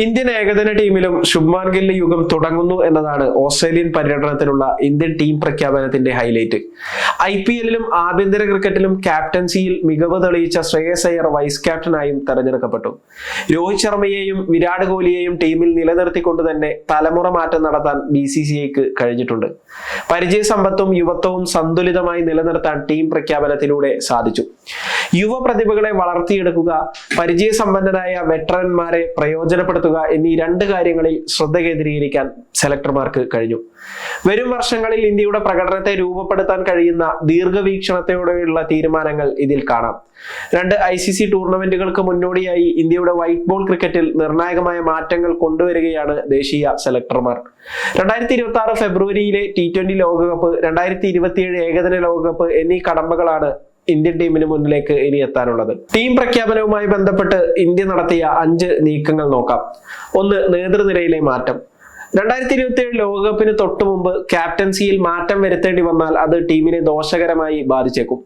Indian ഏകദിന ടീമിലും ശുഭ്മാൻ ഗില്ല് യുഗം തുടങ്ങുന്നു എന്നതാണ് ഓസ്ട്രേലിയൻ പര്യടനത്തിലുള്ള ഇന്ത്യൻ ടീം പ്രഖ്യാപനത്തിന്റെ ഹൈലൈറ്റ്. ഐ പി എല്ലിലും ആഭ്യന്തര ക്രിക്കറ്റിലും ക്യാപ്റ്റൻസിയിൽ മികവ് തെളിയിച്ച ശ്രേയസ് അയ്യർ വൈസ് ക്യാപ്റ്റനായും തെരഞ്ഞെടുക്കപ്പെട്ടു. രോഹിത് ശർമ്മയെയും വിരാട് കോഹ്ലിയെയും ടീമിൽ നിലനിർത്തിക്കൊണ്ട് തന്നെ തലമുറ മാറ്റം നടത്താൻ ബി സി സി ഐക്ക് കഴിഞ്ഞിട്ടുണ്ട്. പരിചയസമ്പത്തും യുവത്വവും സന്തുലിതമായി നിലനിർത്താൻ ടീം പ്രഖ്യാപനത്തിലൂടെ സാധിച്ചു. യുവ പ്രതിഭകളെ വളർത്തിയെടുക്കുക പരിചയ സമ്പന്നരായ വെറ്ററന്മാരെ പ്രയോജനപ്പെടുത്തുക എന്നീ രണ്ട് കാര്യങ്ങളിൽ ശ്രദ്ധ കേന്ദ്രീകരിക്കാൻ സെലക്ടർമാർക്ക് കഴിഞ്ഞു. വരും വർഷങ്ങളിൽ ഇന്ത്യയുടെ പ്രകടനത്തെ രൂപപ്പെടുത്താൻ കഴിയുന്ന ദീർഘവീക്ഷണത്തോടെയുള്ള തീരുമാനങ്ങൾ ഇതിൽ കാണാം. രണ്ട് ഐ സി സി ടൂർണമെന്റുകൾക്ക് മുന്നോടിയായി ഇന്ത്യയുടെ വൈറ്റ് ബോൾ ക്രിക്കറ്റിൽ നിർണായകമായ മാറ്റങ്ങൾ കൊണ്ടുവരികയാണ് ദേശീയ സെലക്ടർമാർ. രണ്ടായിരത്തി ഇരുപത്തി ആറ് ഫെബ്രുവരിയിലെ ടി ട്വന്റി ലോകകപ്പ് രണ്ടായിരത്തി ഇരുപത്തിയേഴ് ഏകദിന ലോകകപ്പ് എന്നീ കടമ്പകളാണ് ഇന്ത്യൻ ടീമിന് മുന്നിലേക്ക് ഇനി എത്താനുള്ളത്. ടീം പ്രഖ്യാപനവുമായി ബന്ധപ്പെട്ട് ഇന്ത്യ നടത്തിയ അഞ്ച് നീക്കങ്ങൾ നോക്കാം. ഒന്ന് നേതൃനിരയിലെ മാറ്റം. രണ്ടായിരത്തി ഇരുപത്തി ഏഴ് ലോകകപ്പിന് തൊട്ടു മുമ്പ് ക്യാപ്റ്റൻസിയിൽ മാറ്റം വരുത്തേണ്ടി വന്നാൽ അത് ടീമിനെ ദോഷകരമായി ബാധിച്ചേക്കും.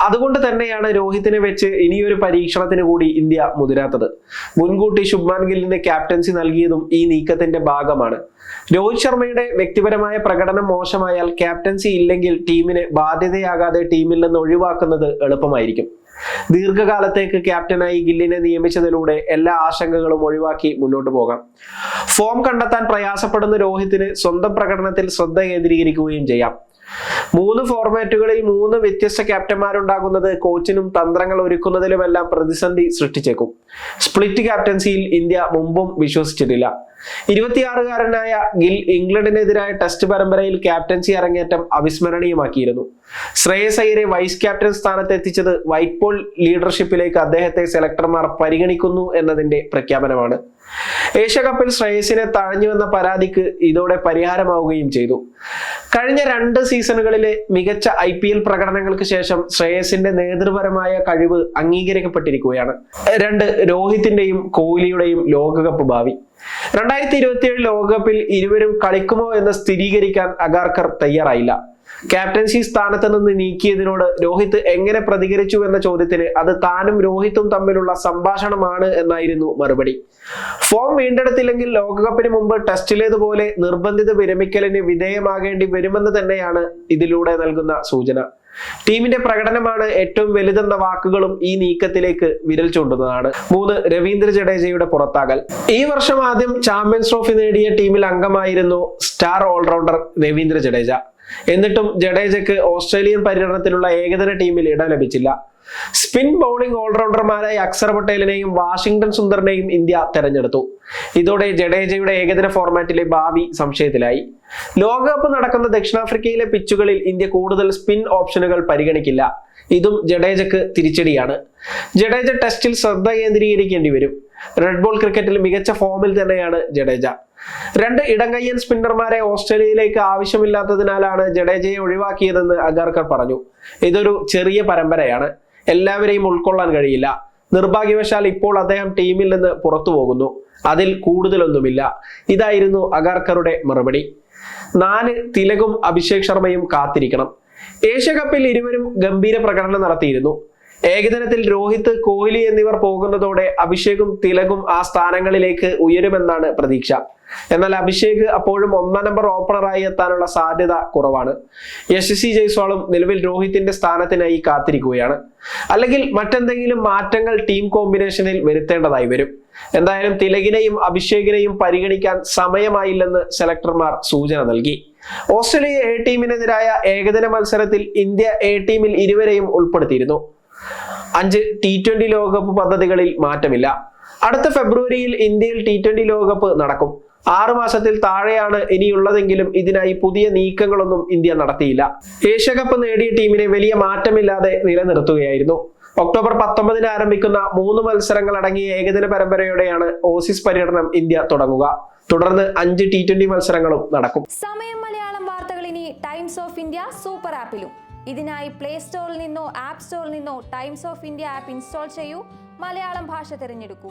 അതുകൊണ്ട് തന്നെയാണ് രോഹിത്തിനെ വെച്ച് ഇനിയൊരു പരീക്ഷണത്തിന് കൂടി ഇന്ത്യ മുതിരാത്തത്. മുൻകൂട്ടി ശുഭ്മാൻ ഗില്ലിന് ക്യാപ്റ്റൻസി നൽകിയതും ഈ നീക്കത്തിന്റെ ഭാഗമാണ്. രോഹിത് ശർമ്മയുടെ വ്യക്തിപരമായ പ്രകടനം മോശമായാൽ ക്യാപ്റ്റൻസി ഇല്ലെങ്കിൽ ടീമിന് ബാധ്യതയാകാതെ ടീമിൽ നിന്ന് ഒഴിവാക്കുന്നത് എളുപ്പമായിരിക്കും. ദീർഘകാലത്തേക്ക് ക്യാപ്റ്റനായി ഗില്ലിനെ നിയമിച്ചതിലൂടെ എല്ലാ ആശങ്കകളും ഒഴിവാക്കി മുന്നോട്ട് പോകാം. ഫോം കണ്ടെത്താൻ പ്രയാസപ്പെടുന്ന രോഹിത്തിന് സ്വന്തം പ്രകടനത്തിൽ ശ്രദ്ധ കേന്ദ്രീകരിക്കുകയും ചെയ്യാം. മൂന്ന് ഫോർമാറ്റുകളിൽ മൂന്ന് വ്യത്യസ്ത ക്യാപ്റ്റന്മാരുണ്ടാകുന്നത് കോച്ചിനും തന്ത്രങ്ങൾ ഒരുക്കുന്നതിലുമെല്ലാം പ്രതിസന്ധി സൃഷ്ടിച്ചേക്കും. സ്പ്ലിറ്റ് ക്യാപ്റ്റൻസിയിൽ ഇന്ത്യ മുമ്പും വിശ്വസിച്ചിട്ടില്ല. ഇരുപത്തിയാറുകാരനായ ഗിൽ ഇംഗ്ലണ്ടിനെതിരായ ടെസ്റ്റ് പരമ്പരയിൽ ക്യാപ്റ്റൻസി അരങ്ങേറ്റം അവിസ്മരണീയമാക്കിയിരുന്നു. ശ്രേയസ് അയ്യരെ വൈസ് ക്യാപ്റ്റൻ സ്ഥാനത്ത് എത്തിച്ചത് വൈറ്റ് ബോൾ ലീഡർഷിപ്പിലേക്ക് അദ്ദേഹത്തെ സെലക്ടർമാർ പരിഗണിക്കുന്നു എന്നതിന്റെ പ്രഖ്യാപനമാണ്. ഏഷ്യ കപ്പിൽ ശ്രേയസിനെ തഴഞ്ഞുവെന്ന പരാതിക്ക് ഇതോടെ പരിഹാരമാവുകയും ചെയ്തു. കഴിഞ്ഞ രണ്ട് സീസണുകളിലെ മികച്ച ഐ പി എൽ പ്രകടനങ്ങൾക്ക് ശേഷം ശ്രേയസിന്റെ നേതൃപരമായ കഴിവ് അംഗീകരിക്കപ്പെട്ടിരിക്കുകയാണ്. രണ്ട് രോഹിത്തിന്റെയും കോഹ്ലിയുടെയും ലോകകപ്പ് ഭാവി. രണ്ടായിരത്തി ഇരുപത്തിയേഴ് ലോകകപ്പിൽ ഇരുവരും കളിക്കുമോ എന്ന് സ്ഥിരീകരിക്കാൻ അഗാർക്കർ തയ്യാറായില്ല. ക്യാപ്റ്റൻസി സ്ഥാനത്ത് നിന്ന് നീക്കിയതിനോട് രോഹിത് എങ്ങനെ പ്രതികരിച്ചു എന്ന ചോദ്യത്തിന് അത് താനും രോഹിത്തും തമ്മിലുള്ള സംഭാഷണമാണ് എന്നായിരുന്നു മറുപടി. ഫോം വീണ്ടെടുത്തില്ലെങ്കിൽ ലോകകപ്പിന് മുമ്പ് ടെസ്റ്റിലേതുപോലെ നിർബന്ധിത വിരമിക്കലിന് വിധേയമാകേണ്ടി വരുമെന്ന് തന്നെയാണ് ഇതിലൂടെ നൽകുന്ന സൂചന. ടീമിന്റെ പ്രകടനമാണ് ഏറ്റവും വലുതെന്ന വാക്കുകളും ഈ നീക്കത്തിലേക്ക് വിരൽ ചൂണ്ടുന്നതാണ്. മൂന്ന് രവീന്ദ്ര ജഡേജയുടെ പുറത്താകൽ. ഈ വർഷം ആദ്യം ചാമ്പ്യൻസ് ട്രോഫി നേടിയ ടീമിൽ അംഗമായിരുന്നു സ്റ്റാർ ഓൾറൗണ്ടർ രവീന്ദ്ര ജഡേജ. എന്നിട്ടും ജഡേജയ്ക്ക് ഓസ്ട്രേലിയൻ പര്യടനത്തിലുള്ള ഏകദിന ടീമിൽ ഇടം ലഭിച്ചില്ല. സ്പിൻ ബൗളിംഗ് ഓൾറൗണ്ടർമാരായ അക്സർ പട്ടേലിനെയും വാഷിംഗ്ടൺ സുന്ദറിനെയും ഇന്ത്യ തെരഞ്ഞെടുത്തു. ഇതോടെ ജഡേജയുടെ ഏകദിന ഫോർമാറ്റിലെ ഭാവി സംശയത്തിലായി. ലോകകപ്പ് നടക്കുന്ന ദക്ഷിണാഫ്രിക്കയിലെ പിച്ചുകളിൽ ഇന്ത്യ കൂടുതൽ സ്പിൻ ഓപ്ഷനുകൾ പരിഗണിക്കില്ല. ഇതും ജഡേജക്ക് തിരിച്ചടിയാണ്. ജഡേജ ടെസ്റ്റിൽ ശ്രദ്ധ കേന്ദ്രീകരിക്കേണ്ടി വരും. റെഡ് ബോൾ ക്രിക്കറ്റിൽ മികച്ച ഫോമിൽ തന്നെയാണ് ജഡേജ. രണ്ട് ഇടങ്കയ്യൻ സ്പിന്നർമാരെ ഓസ്ട്രേലിയയിലേക്ക് ആവശ്യമില്ലാത്തതിനാലാണ് ജഡേജയെ ഒഴിവാക്കിയതെന്ന് അഗാർക്കർ പറഞ്ഞു. ഇതൊരു ചെറിയ പരമ്പരയാണ്. എല്ലാവരെയും ഉൾക്കൊള്ളാൻ കഴിയില്ല. നിർഭാഗ്യവശാൽ ഇപ്പോൾ അദ്ദേഹം ടീമിൽ നിന്ന് പുറത്തു പോകുന്നു. അതിൽ കൂടുതലൊന്നുമില്ല. ഇതായിരുന്നു അഗാർക്കറുടെ മറുപടി. നാല് തിലകും അഭിഷേക് ശർമ്മയും കാത്തിരിക്കണം. ഏഷ്യ കപ്പിൽ ഇരുവരും ഗംഭീര പ്രകടനം നടത്തിയിരുന്നു. ഏകദിനത്തിൽ രോഹിത് കോഹ്ലി എന്നിവർ പോകുന്നതോടെ അഭിഷേകും തിലകും ആ സ്ഥാനങ്ങളിലേക്ക് ഉയരുമെന്നാണ് പ്രതീക്ഷ. എന്നാൽ അഭിഷേക് അപ്പോഴും ഒന്നാം നമ്പർ ഓപ്പണറായി എത്താനുള്ള സാധ്യത കുറവാണ്. യശസ്വി ജയ്സ്വാളും നിലവിൽ രോഹിത്തിന്റെ സ്ഥാനത്തിനായി കാത്തിരിക്കുകയാണ്. അല്ലെങ്കിൽ മറ്റെന്തെങ്കിലും മാറ്റങ്ങൾ ടീം കോമ്പിനേഷനിൽ വരുത്തേണ്ടതായി വരും. എന്തായാലും തിലകിനെയും അഭിഷേകിനെയും പരിഗണിക്കാൻ സമയമായില്ലെന്ന് സെലക്ടർമാർ സൂചന നൽകി. ഓസ്ട്രേലിയ എ ടീമിനെതിരായ ഏകദിന മത്സരത്തിൽ ഇന്ത്യ എ ടീമിൽ ഇരുവരെയും ഉൾപ്പെടുത്തിയിരുന്നു. അഞ്ച് ടി ട്വന്റി ലോകകപ്പ് പദ്ധതികളിൽ മാറ്റമില്ല. അടുത്ത ഫെബ്രുവരിയിൽ ഇന്ത്യയിൽ ടി ട്വന്റി ലോകകപ്പ് നടക്കും. ആറു മാസത്തിൽ താഴെയാണ് ഇനിയുള്ളതെങ്കിലും ഇതിനായി പുതിയ നീക്കങ്ങളൊന്നും ഇന്ത്യ നടത്തിയില്ല. ഏഷ്യകപ്പ് നേടിയ ടീമിനെ വലിയ മാറ്റമില്ലാതെ നിലനിർത്തുകയായിരുന്നു. ഒക്ടോബർ പത്തൊമ്പതിന് ആരംഭിക്കുന്ന മൂന്ന് മത്സരങ്ങൾ അടങ്ങിയ ഏകദിന പരമ്പരയോടെയാണ് ഓസീസ് പര്യടനം ഇന്ത്യ തുടങ്ങുക. തുടർന്ന് അഞ്ച് ടി ട്വന്റി മത്സരങ്ങളും നടക്കും. സമയം മലയാളം വാർത്തകൾ ഇനി ടൈംസ് ഓഫ് ഇന്ത്യ സൂപ്പർ ആപ്പിലും ഇതിനായി പ്ലേ സ്റ്റോറിൽ നിന്നോ ആപ്പ് സ്റ്റോറിൽ നിന്നോ Times of India app install ചെയ്യൂ. മലയാളം ഭാഷ തിരഞ്ഞെടുക്കൂ.